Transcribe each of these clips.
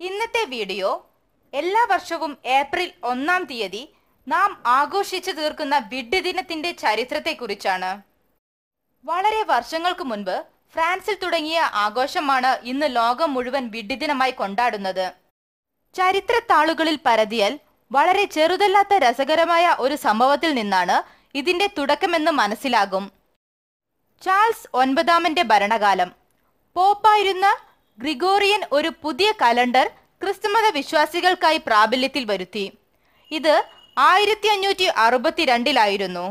ഇന്നത്തെ വീഡിയോ എല്ലാ വർഷവും ഏപ്രിൽ ഒന്നാം തീയതി നാം ആഘോഷിച്ചു തീർക്കുന്ന വിഡ് ദിനത്തിന്റെ ചരിത്രത്തെക്കുറിച്ചാണ്. വളരെ വർഷങ്ങൾക്ക് മുൻപ് ഫ്രാൻസിൽ തുടങ്ങിയ ആഘോഷമാണ് ഇന്ന് ലോകം മുഴുവൻ വിഡ് ദിനമായി കൊണ്ടാടുന്നത്. ചരിത്ര താളുകളിൽ പരതിയാൽ വളരെ ചെറുതല്ലാത്ത രസകരമായ ഒരു സംഭവത്തിൽ നിന്നാണ് ഇതിന്റെ തുടക്കമെന്ന് മനസ്സിലാകും. ചാൾസ് ഒൻപതാമന്റെ ഭരണകാലം. പോപ്പായിരുന്ന ഗ്രിഗോറിയൻ ഒരു പുതിയ കലണ്ടർ ക്രിസ്തുമത വിശ്വാസികൾക്കായി പ്രാബല്യത്തിൽ വരുത്തി. ഇത് ആയിരത്തി അഞ്ഞൂറ്റി അറുപത്തിരണ്ടിലായിരുന്നു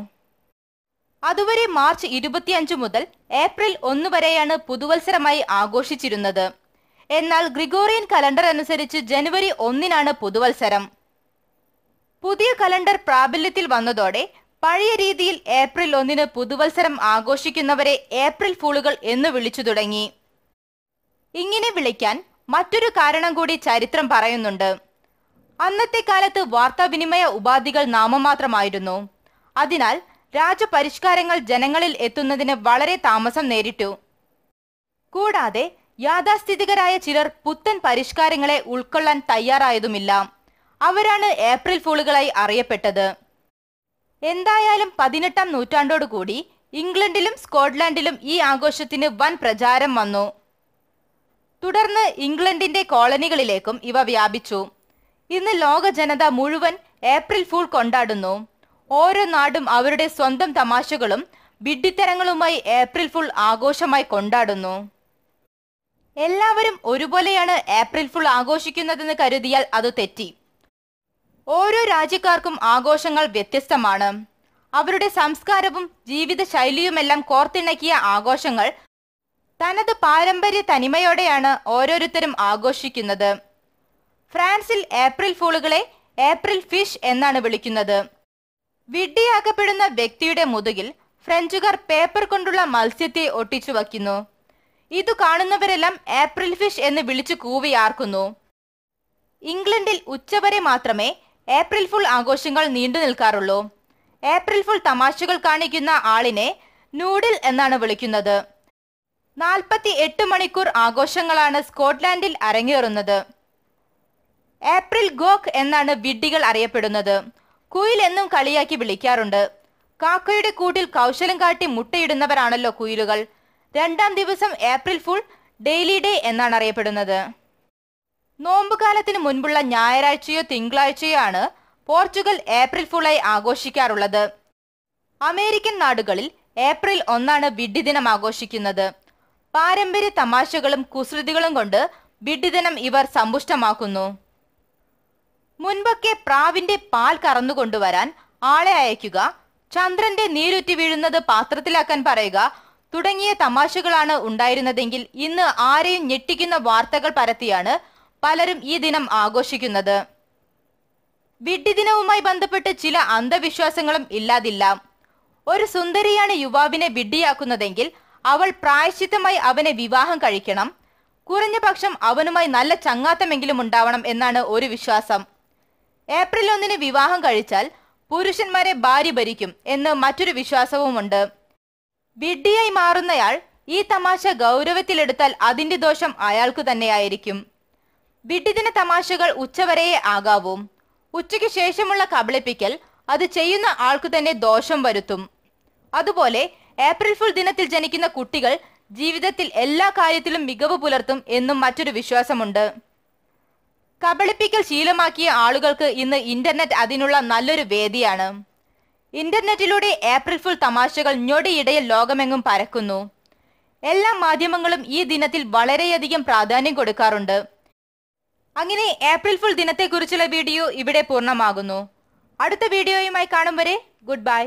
അതുവരെ മാർച്ച് ഇരുപത്തിയഞ്ച് മുതൽ ഏപ്രിൽ ഒന്ന് വരെയാണ് പുതുവത്സരമായി ആഘോഷിച്ചിരുന്നത്. എന്നാൽ ഗ്രിഗോറിയൻ കലണ്ടർ അനുസരിച്ച് ജനുവരി ഒന്നിനാണ് പുതുവത്സരം. പുതിയ കലണ്ടർ പ്രാബല്യത്തിൽ വന്നതോടെ പഴയ രീതിയിൽ ഏപ്രിൽ ഒന്നിന് പുതുവത്സരം ആഘോഷിക്കുന്നവരെ ഏപ്രിൽ ഫൂളുകൾ എന്ന് വിളിച്ചു തുടങ്ങി. ഇങ്ങനെ വിളിക്കാൻ മറ്റൊരു കാരണം കൂടി ചരിത്രം പറയുന്നുണ്ട്. അന്നത്തെ കാലത്ത് വാർത്താവിനിമയ ഉപാധികൾ നാമമാത്രമായിരുന്നു അതിനാൽ രാജപരിഷ്കാരങ്ങൾ ജനങ്ങളിൽ എത്തുന്നതിന് വളരെ താമസം നേരിട്ടു. കൂടാതെ യാഥാസ്ഥിതികരായ ചിലർ പുത്തൻ പരിഷ്കാരങ്ങളെ ഉൾക്കൊള്ളാൻ തയ്യാറായതുമില്ല. അവരാണ് ഏപ്രിൽ ഫൂളുകളായി അറിയപ്പെട്ടത്. എന്തായാലും പതിനെട്ടാം നൂറ്റാണ്ടോടുകൂടി ഇംഗ്ലണ്ടിലും സ്കോട്ട്ലാൻഡിലും ഈ ആഘോഷത്തിന് വൻ പ്രചാരം വന്നു. തുടർന്ന് ഇംഗ്ലണ്ടിന്റെ കോളനികളിലേക്കും ഇവ വ്യാപിച്ചു. ഇന്ന് ലോക ജനത മുഴുവൻ ഏപ്രിൽ ഫുൾ കൊണ്ടാടുന്നു. ഓരോ നാടും അവരുടെ സ്വന്തം തമാശകളും വിഡ്ഢിത്തരങ്ങളുമായി ഏപ്രിൽ ഫുൾ ആഘോഷമായി കൊണ്ടാടുന്നു. എല്ലാവരും ഒരുപോലെയാണ് ഏപ്രിൽ ഫുൾ ആഘോഷിക്കുന്നതെന്ന് കരുതിയാൽ അത് തെറ്റി. ഓരോ രാജ്യക്കാർക്കും ആഘോഷങ്ങൾ വ്യത്യസ്തമാണ്. അവരുടെ സംസ്കാരവും ജീവിത ശൈലിയുമെല്ലാം കോർത്തിണക്കിയ ആഘോഷങ്ങൾ തനത് പാരമ്പര്യ തനിമയോടെയാണ് ഓരോരുത്തരും ആഘോഷിക്കുന്നത്. ഫ്രാൻസിൽ ഏപ്രിൽ ഫൂളുകളെ ഏപ്രിൽ ഫിഷ് എന്നാണ് വിളിക്കുന്നത്. വിഡ്ഢിയാക്കപ്പെടുന്ന വ്യക്തിയുടെ മുതുകിൽ ഫ്രഞ്ചുകാർ പേപ്പർ കൊണ്ടുള്ള മത്സ്യത്തെ ഒട്ടിച്ചു വയ്ക്കുന്നു. ഇതു കാണുന്നവരെല്ലാം ഏപ്രിൽ ഫിഷ് എന്ന് വിളിച്ചു കൂവിയാർക്കുന്നു ഇംഗ്ലണ്ടിൽ ഉച്ചവരെ മാത്രമേ ഏപ്രിൽ ഫുൾ ആഘോഷങ്ങൾ നീണ്ടു നിൽക്കാറുള്ളൂ. ഏപ്രിൽ ഫുൾ തമാശകൾ കാണിക്കുന്ന ആളിനെ നൂഡിൽ എന്നാണ് വിളിക്കുന്നത്. നാൽപ്പത്തി എട്ട് മണിക്കൂർ ആഘോഷങ്ങളാണ് സ്കോട്ട്ലാൻഡിൽ അരങ്ങേറുന്നത്. ഏപ്രിൽ ഗോക്ക് എന്നാണ് വിഡ്ഢികൾ അറിയപ്പെടുന്നത്. കുയിൽ എന്നും കളിയാക്കി വിളിക്കാറുണ്ട്. കാക്കയുടെ കൂട്ടിൽ കൗശലം കാട്ടി മുട്ടയിടുന്നവരാണല്ലോ കുയിലുകൾ. രണ്ടാം ദിവസം ഏപ്രിൽ ഫുൾ ഡെയിലി ഡേ എന്നാണ് അറിയപ്പെടുന്നത്. നോമ്പുകാലത്തിന് മുൻപുള്ള ഞായറാഴ്ചയോ തിങ്കളാഴ്ചയോ ആണ് പോർച്ചുഗൽ ഏപ്രിൽ ഫുളായി ആഘോഷിക്കാറുള്ളത്. അമേരിക്കൻ നാടുകളിൽ ഏപ്രിൽ ഒന്നാണ് വിഡ്ഢി ദിനം ആഘോഷിക്കുന്നത്. പാരമ്പര്യ തമാശകളും കുസൃതികളും കൊണ്ട് വിഡിദിനം ഇവർ സമ്പുഷ്ടമാക്കുന്നു. മുൻപൊക്കെ പ്രാവിന്റെ പാൽ കറന്നുകൊണ്ടുവരാൻ ആളെ അയക്കുക ചന്ദ്രന്റെ നീരുറ്റി വീഴുന്നത് പാത്രത്തിലാക്കാൻ പറയുക തുടങ്ങിയ തമാശകളാണ് ഉണ്ടായിരുന്നതെങ്കിൽ ഇന്ന് ആരെയും ഞെട്ടിക്കുന്ന വാർത്തകൾ പരത്തിയാണ് പലരും ഈ ദിനം ആഘോഷിക്കുന്നത്. വിഡ്ഢിദിനവുമായി ബന്ധപ്പെട്ട് ചില അന്ധവിശ്വാസങ്ങളും ഇല്ലാതില്ല. ഒരു സുന്ദരിയാണ് യുവാവിനെ വിഡ്ഢിയാക്കുന്നതെങ്കിൽ അവൾ പ്രായശ്ചിത്തമായി അവനെ വിവാഹം കഴിക്കണം. കുറഞ്ഞ പക്ഷം അവനുമായി നല്ല ചങ്ങാത്തമെങ്കിലും ഉണ്ടാവണം എന്നാണ് ഒരു വിശ്വാസം. ഏപ്രിൽ ഒന്നിന് വിവാഹം കഴിച്ചാൽ പുരുഷന്മാരെ ഭാര്യ ഭരിക്കും എന്ന് മറ്റൊരു വിശ്വാസവുമുണ്ട്. വിഡ്ഢിയായി മാറുന്നയാൾ ഈ തമാശ ഗൗരവത്തിലെടുത്താൽ അതിന്റെ ദോഷം അയാൾക്ക് തന്നെയായിരിക്കും. വിഡ്ഢിദിന തമാശകൾ ഉച്ചവരെയേ ആകാവൂ. ഉച്ചയ്ക്ക് ശേഷമുള്ള കബളിപ്പിക്കൽ അത് ചെയ്യുന്ന ആൾക്ക് തന്നെ ദോഷം വരുത്തും. അതുപോലെ ഏപ്രിൽ ഫുൾ ദിനത്തിൽ ജനിക്കുന്ന കുട്ടികൾ ജീവിതത്തിൽ എല്ലാ കാര്യത്തിലും മികവ് പുലർത്തും എന്നും മറ്റൊരു വിശ്വാസമുണ്ട്. കബളിപ്പിക്കൽ ശീലമാക്കിയ ആളുകൾക്ക് ഇന്ന് ഇന്റർനെറ്റ് അതിനുള്ള നല്ലൊരു വേദിയാണ്. ഇന്റർനെറ്റിലൂടെ ഏപ്രിൽ ഫുൾ തമാശകൾ ഞൊടിയിടയിൽ ലോകമെങ്ങും പരക്കുന്നു. എല്ലാ മാധ്യമങ്ങളും ഈ ദിനത്തിൽ വളരെയധികം പ്രാധാന്യം കൊടുക്കാറുണ്ട്. അങ്ങനെ ഏപ്രിൽ ഫുൾ ദിനത്തെക്കുറിച്ചുള്ള വീഡിയോ ഇവിടെ പൂർണമാകുന്നു. അടുത്ത വീഡിയോയുമായി കാണും വരെ ഗുഡ് ബൈ.